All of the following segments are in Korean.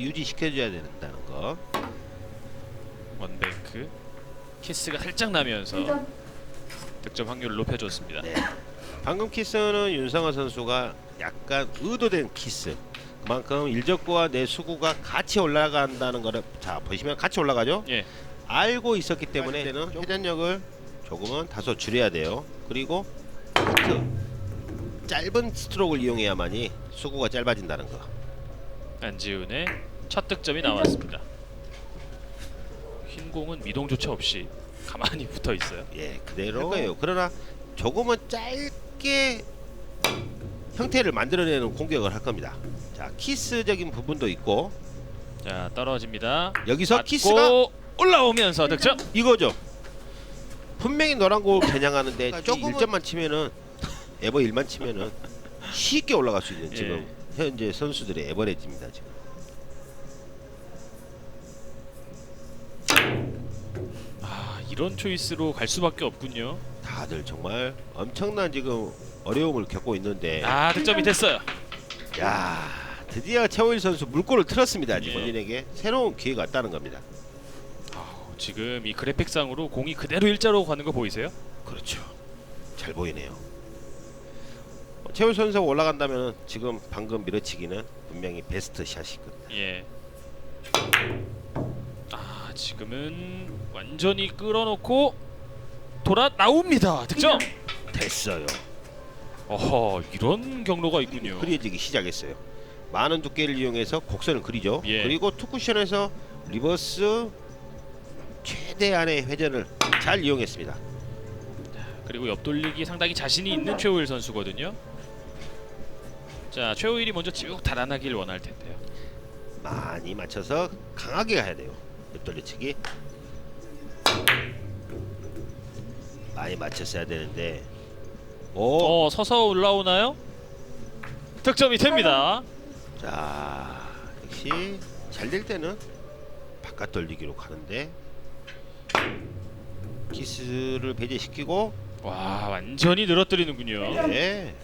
유지시켜줘야 된다는 거. 원뱅크 키스가 살짝 나면서 득점 확률을 높여줬습니다. 네. 방금 키스는 윤상화 선수가 약간 의도된 키스. 그만큼 일적구와 내 수구가 같이 올라간다는 거를 자 보시면 같이 올라가죠. 예, 알고 있었기 때문에 때는 회전력을 조금은 다소 줄여야 돼요. 그리고 하트 짧은 스트로크를 이용해야만이 수구가 짧아진다는 거. 안지훈의 첫 득점이 나왔습니다. 흰 공은 미동조차 없이 가만히 붙어 있어요. 예, 그대로 거예요. 그러나 조금은 짧게 형태를 만들어내는 공격을 할 겁니다. 자, 키스적인 부분도 있고 자 떨어집니다. 여기서 맞고 키스가 올라오면서 득점. 이거죠. 분명히 노란 공 겨냥하는데 조금 1점만 치면은 에버 1만 치면은 쉽게 올라갈 수 있는 예. 지금 현재 선수들의 에버레지입니다 지금. 아 이런 초이스로 갈 수밖에 없군요. 다들 정말 엄청난 지금 어려움을 겪고 있는데 아 득점이 됐어요. 야 드디어 최호일 선수 물꼬를 틀었습니다 지금 예. 본인에게 새로운 기회가 왔다는 겁니다. 아우, 지금 이 그래픽상으로 공이 그대로 일자로 가는 거 보이세요? 그렇죠. 잘 보이네요. 어, 최호일 선수가 올라간다면 지금 방금 밀어치기는 분명히 베스트 겁니다. 예. 아 지금은 완전히 끌어놓고 돌아 나옵니다. 득점. 됐어요. 어허 이런 경로가 있군요. 그려지기 시작했어요. 많은 두께를 이용해서 곡선을 그리죠. 예. 그리고 투쿠션에서 리버스 최대한의 회전을 잘 이용했습니다. 그리고 옆돌리기 상당히 자신이 있는 최호일 선수거든요. 자 최호일이 먼저 쭉 달아나길 원할 텐데요. 많이 맞춰서 강하게 가야 돼요. 옆돌리치기 많이 맞췄어야 되는데 오, 어 서서 올라오나요? 득점이 됩니다. 자 역시 잘 될 때는 바깥 돌리기로 가는데 키스를 배제시키고 와 완전히 늘어뜨리는군요. 네.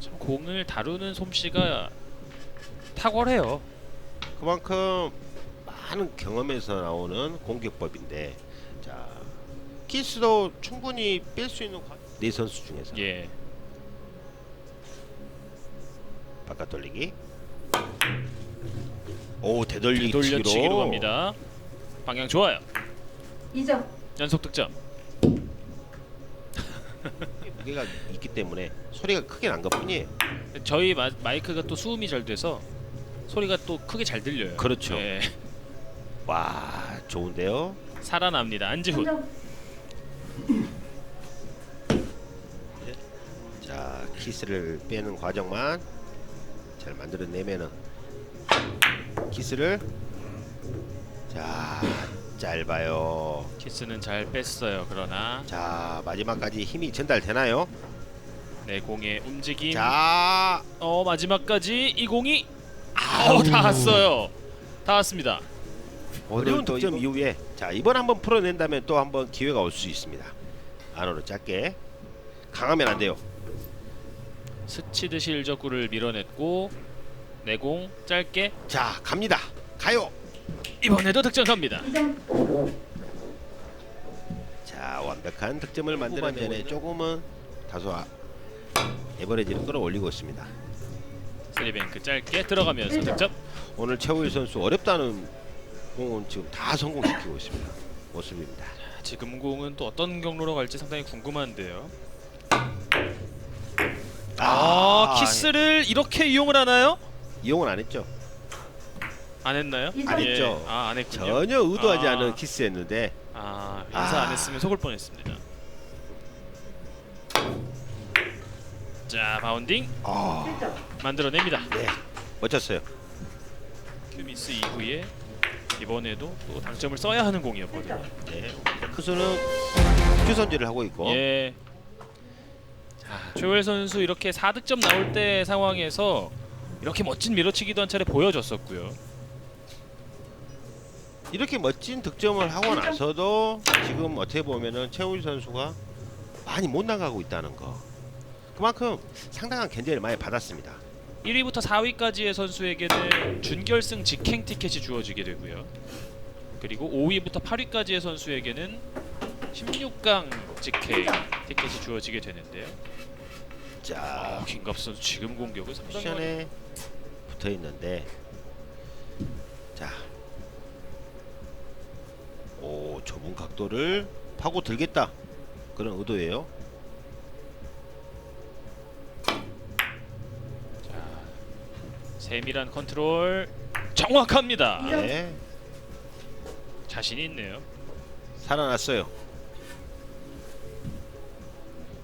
참 공을 다루는 솜씨가 탁월해요. 그만큼 많은 경험에서 나오는 공격법인데 자 키스도 충분히 뺄 수 있는 과- 네 선수 중에서 예. 바깥 돌리기 오 되돌리기 돌려치기로 갑니다. 방향 좋아요. 이점 연속 득점. 무게가 있기 때문에 소리가 크게 난 것뿐이에요 저희 마, 마이크가 또 수음이 잘 돼서 소리가 또 크게 잘 들려요. 그렇죠. 예. 와 좋은데요 살아납니다. 안지훈. 삼점 자 키스를 빼는 과정만 잘 만들어내면은 키스를 자 짧아요 키스는 잘 뺐어요. 그러나 자 마지막까지 힘이 전달되나요? 내 공의 움직임. 자 어 마지막까지 이 공이 어 닿았어요. 닿았습니다. 어려운 득점 이후에 자 이번 한번 풀어낸다면 또 한번 기회가 올 수 있습니다. 안으로 짧게 강하면 안 돼요. 스치듯이 일적구를 밀어냈고 내공 짧게 자 갑니다. 가요. 이번에도 득점 갑니다. 이점 자 완벽한 득점을 만들어내네 조금은 다소 아, 에버레지를 끌어올리고 있습니다. 스리뱅크 짧게 들어가면서 득점. 오늘 최우일 선수 어렵다는 공은 지금 다 성공시키고 있습니다. 모습입니다. 지금 공은 또 어떤 경로로 갈지 상당히 궁금한데요. 아, 키스를 이렇게 이용을 하나요? 이용은 안 했죠. 안 했나요? 안 예. 했죠. 아, 안 했군요. 전혀 의도하지 아. 않은 키스였는데 아, 인사 아. 안 했으면 속을 뻔했습니다. 자, 바운딩 아, 만들어냅니다. 네 멋졌어요. 큐미스 이후에 이번에도 또 당점을 써야 하는 공이었거든요. 네 크수는 큐선지를 하고 있고 예. 자, 최호일 선수 이렇게 4득점 나올 때 상황에서 이렇게 멋진 밀어치기도 한 차례 보여줬었고요. 이렇게 멋진 득점을 하고 나서도 지금 어떻게 보면은 최우일 선수가 많이 못 나가고 있다는 거. 그만큼 상당한 견제를 많이 받았습니다. 1위부터 4위까지의 선수에게는 준결승 직행 티켓이 주어지게 되고요. 그리고 5위부터 8위까지의 선수에게는 16강 직행 티켓이 주어지게 되는데요. 자 아, 김갑 선수 지금 많이- 쿠션에 붙어 있는데 자. 오, 좁은 각도를 파고 들겠다. 그런 의도예요. 자, 세밀한 컨트롤 정확합니다. 네. 자신이 있네요. 살아났어요.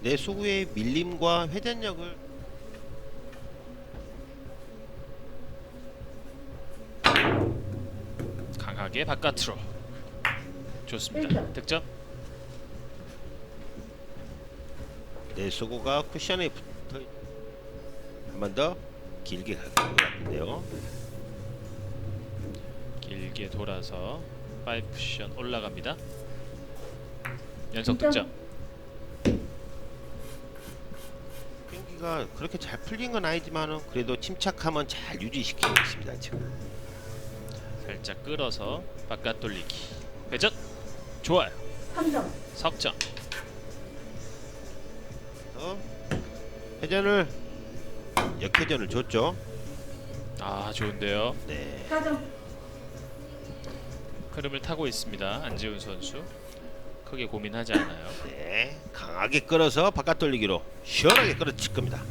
내 수구의 밀림과 회전력을 강하게 바깥으로 좋습니다. 득점. 내 수구가 쿠션에 붙어 한 번 더 길게 갈것 같은데요. 길게 돌아서 5 쿠션 올라갑니다. 연속 득점. 경기가 그렇게 잘 풀린 건 아니지만은 그래도 침착함은 잘 유지시키고 있습니다 지금. 살짝 끌어서 바깥 돌리기. 회전. 좋아요. 3점 석점. 어? 회전을 역회전을 줬죠. 아 좋은데요. 네. 4점 흐름을 타고 있습니다. 안지훈 선수. 크게 고민하지 않아요. 네. 강하게 끌어서 바깥 돌리기로 시원하게 끌어칠 겁니다.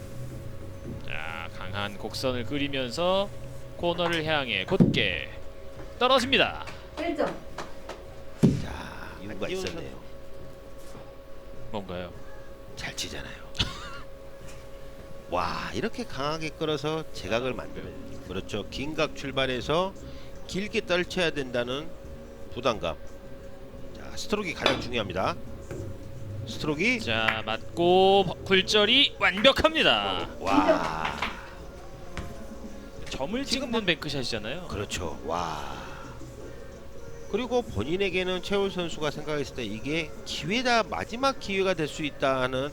자 강한 곡선을 그리면서 코너를 향해 곧게 떨어집니다. 1점 자, 이유가 있었네요. 뭔가요? 잘 치잖아요. 와, 이렇게 강하게 끌어서 제각을 만들어요. 그렇죠. 긴 각 출발해서 길게 떨쳐야 된다는 부담감. 자, 스트로크가 가장 중요합니다. 스트로크. 자 맞고 굴절이 완벽합니다. 와, 점을 찍는 뱅크샷이잖아요. 그렇죠. 와. 그리고 본인에게는 최울 선수가 생각했을 때 이게 기회다 마지막 기회가 될 수 있다 하는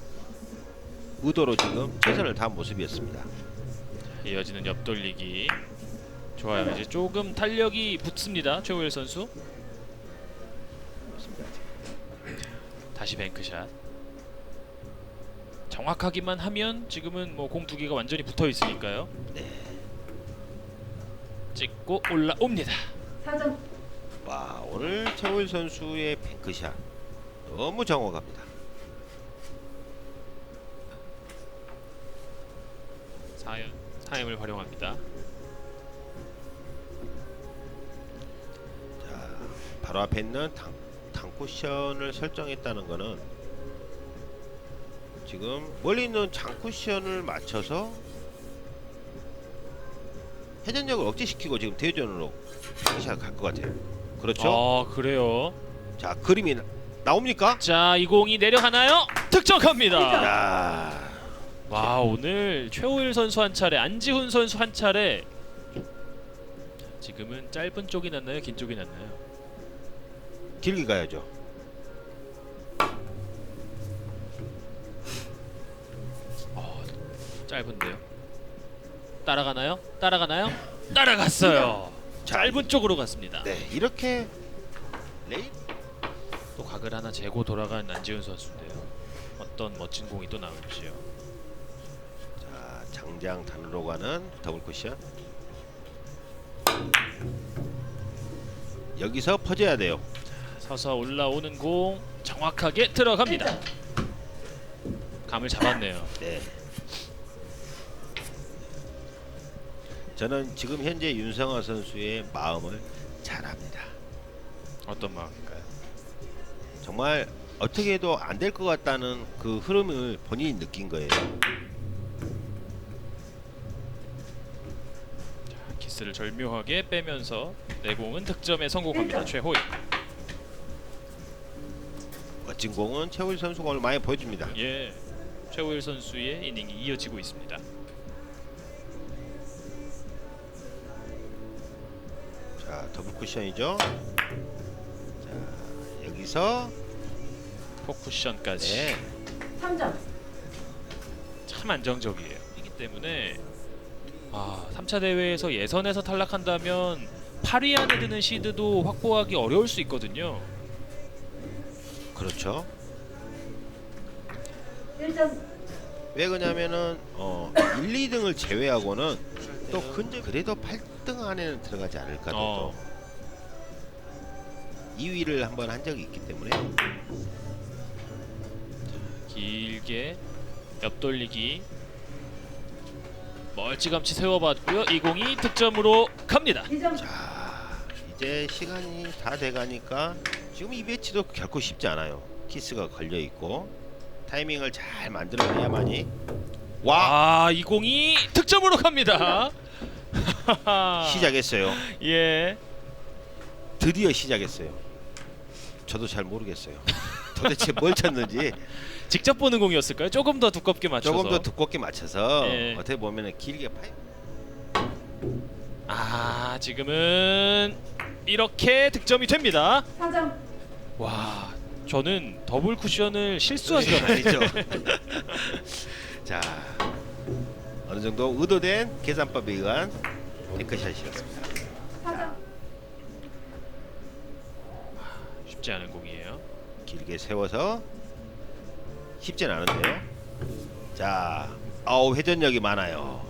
의도로 지금 최선을 다한 모습이었습니다. 이어지는 옆돌리기 좋아요. 이제 조금 탄력이 붙습니다. 최우일 선수. 다시 뱅크샷. 정확하기만 하면 지금은 뭐 공 두 개가 완전히 붙어 있으니까요. 네. 찍고 올라옵니다. 4점 와 오늘 최울 선수의 뱅크샷 너무 정확합니다. 사연 사임을 활용합니다. 자 바로 앞에 있는 당, 당 쿠션을 설정했다는 거는 지금 멀리 있는 장 쿠션을 맞춰서 회전력을 억제시키고 지금 대전으로 뱅크샷 갈것 같아요. 그렇죠? 아 그래요. 자 그림이 나, 나옵니까? 자 이 공이 내려가나요? 득점합니다. 야 와 오늘 최호일 선수 한 차례, 안지훈 선수 한 차례. 지금은 짧은 쪽이 낫나요? 긴 쪽이 낫나요? 길게 가야죠. 짧은데요. 따라가나요? 따라가나요? 따라갔어요. 자, 짧은 쪽으로 갔습니다. 네 이렇게 레이 또 각을 하나 재고 돌아간 안지훈 선수인데요. 어떤 멋진 공이 또 나올지요. 자 장장 단으로 가는 더블 쿠션 여기서 퍼져야 돼요. 서서 올라오는 공 정확하게 들어갑니다. 1점 감을 잡았네요. 네. 저는 지금 현재 윤성화 선수의 마음을 잘 압니다. 어떤 마음인가요? 정말 어떻게 해도 안 될 것 같다는 그 흐름을 본인이 느낀 거예요. 자, 키스를 절묘하게 빼면서 내공은 득점에 성공합니다. 최호일. 멋진 공은 최우일 선수가 오늘 많이 보여줍니다. 예, 최호일 선수의 이닝이 이어지고 있습니다. 자 더블 쿠션이죠. 자 여기서 포쿠션까지 네. 3점 참 안정적이에요. 이기 때문에 아, 3차 대회에서 예선에서 탈락한다면 8위 안에 드는 시드도 확보하기 어려울 수 있거든요. 그렇죠. 1점 왜 그러냐면은 어 1, 2등을 제외하고는 또 근데 그래도 8등 안에는 들어가지 않을까 어. 또 2위를 한번 한 적이 있기 때문에 길게 옆돌리기 멀찌감치 세워봤고요. 20이 득점으로 갑니다. 2점 자 이제 시간이 다 돼가니까 지금 이 배치도 결코 쉽지 않아요. 키스가 걸려 있고 타이밍을 잘 만들어내야만이 와 아, 20이 득점으로 갑니다. 시작했어요. 예. 드디어 시작했어요. 저도 잘 모르겠어요. 도대체 뭘 쳤는지 직접 보는 공이었을까요? 조금 더 두껍게 맞춰서. 조금 더 두껍게 맞춰서 예. 어떻게 보면 길게 파이. 아, 지금은 이렇게 득점이 됩니다. 4점 와, 저는 더블 쿠션을 실수하지 않아요. 아니죠. 자 어느 정도 의도된 계산법에 의한 탱크샷이었습니다. 4점 쉽지 않은 공이에요. 길게 세워서 쉽진 않은데요. 자, 아우 회전력이 많아요.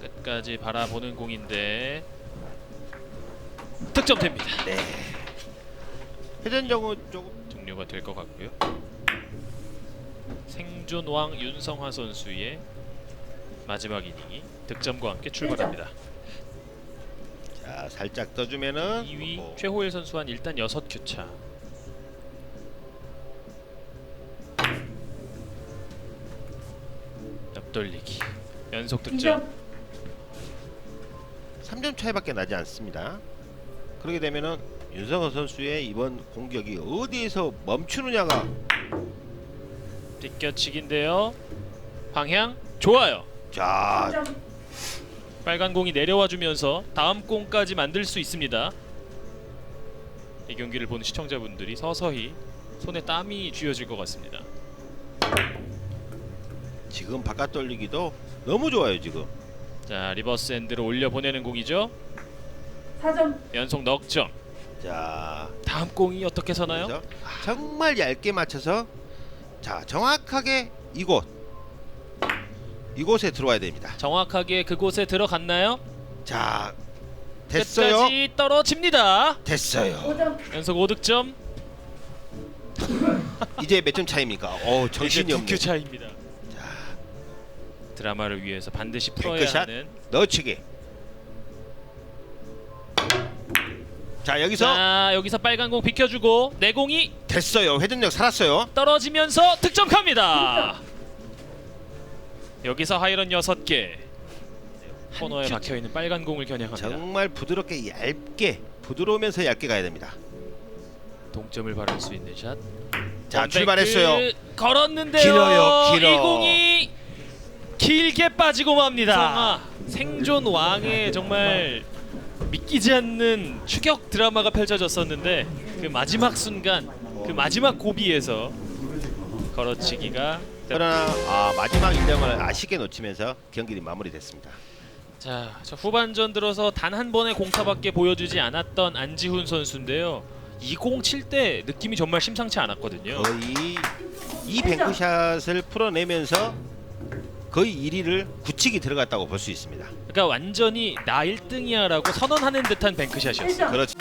끝까지 바라보는 공인데 득점됩니다. 네. 회전력은 조금 종료가 될 것 같고요. 생존왕 윤성화 선수의 마지막 이닝이 득점과 함께 출발합니다. 자 살짝 떠주면은 2위 뭐, 최호일 선수한 일단 6 교차. 옆돌리기 연속 득점. 2점 3점 차이밖에 나지 않습니다. 그렇게 되면은 윤성호 선수의 이번 공격이 어디에서 멈추느냐가 빗겨치기인데요. 방향 좋아요. 자 2점 빨간 공이 내려와 주면서 다음 공까지 만들 수 있습니다. 이 경기를 보는 시청자분들이 서서히 손에 땀이 쥐어질 것 같습니다. 지금 바깥 돌리기도 너무 좋아요 지금. 자 리버스 엔드로 올려 보내는 공이죠. 4점 연속 넉점. 자 다음 공이 어떻게 서나요? 그래서 정말 얇게 맞춰서 자 정확하게 이곳 이곳에 들어와야 됩니다. 정확하게 그곳에 들어갔나요? 자 됐어요. 끝까지 떨어집니다. 됐어요. 5점 연속 5득점. 이제 몇 점 차입니까? 어 정신이 없네. 큐 차입니다. 자 드라마를 위해서 반드시 풀어야 뱅크샷. 하는. 넣치기. 자 여기서 자 여기서 빨간 공 비켜주고 내 공이 됐어요. 회전력 살았어요. 떨어지면서 득점합니다. 여기서 하이런 6개. 코너에 박혀 있는 빨간 공을 겨냥합니다. 정말 부드럽게 얇게 부드러우면서 얇게 가야 됩니다. 동점을 바랄 수 있는 샷. 자 원백을 출발했어요. 걸었는데요. 길어요, 길어. 이 공이 길게 빠지고 맙니다. 생존 왕의 정말 믿기지 않는 추격 드라마가 펼쳐졌었는데 그 마지막 순간 그 마지막 고비에서 걸어치기가 그러나 아, 마지막 인정을 아쉽게 놓치면서 경기는 마무리됐습니다. 자, 자 후반전 들어서 단 한 번의 공타밖에 보여주지 않았던 안지훈 선수인데요. 20칠 때 느낌이 정말 심상치 않았거든요. 거의 이 뱅크샷을 풀어내면서 거의 1위를 굳히기 들어갔다고 볼 수 있습니다. 그러니까 완전히 나 1등이야라고 선언하는 듯한 뱅크샷이었어요. 1점 그렇죠.